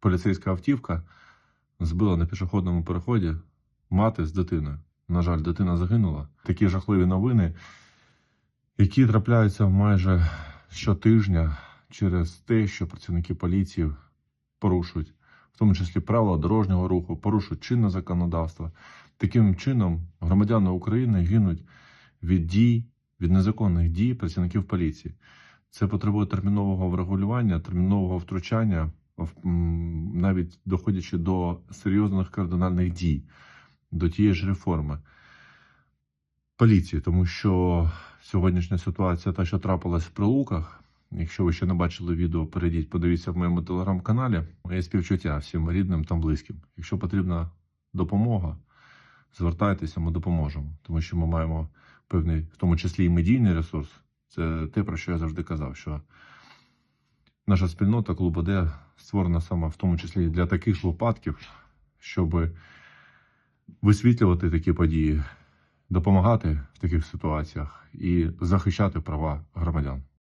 поліцейська автівка збила на пішохідному переході мати з дитиною. На жаль, дитина загинула. Такі жахливі новини, які трапляються майже щотижня через те, що працівники поліції порушують, в тому числі правила дорожнього руху, порушують чинне законодавство. Таким чином, громадяни України гинуть від дій, від незаконних дій працівників поліції. Це потребує термінового врегулювання, термінового втручання, навіть доходячи до серйозних кардинальних дій, до тієї ж реформи поліції, тому що сьогоднішня ситуація, та, що трапилась в прилуках. Якщо ви ще не бачили відео, перейдіть, подивіться в моєму телеграм-каналі. Моє співчуття всім рідним та близьким. Якщо потрібна допомога, звертайтеся, ми допоможемо, тому що ми маємо певний, в тому числі і медійний ресурс. Це те, про що я завжди казав, що наша спільнота клуб АД створена саме в тому числі для таких випадків, щоб висвітлювати такі події, допомагати в таких ситуаціях і захищати права громадян.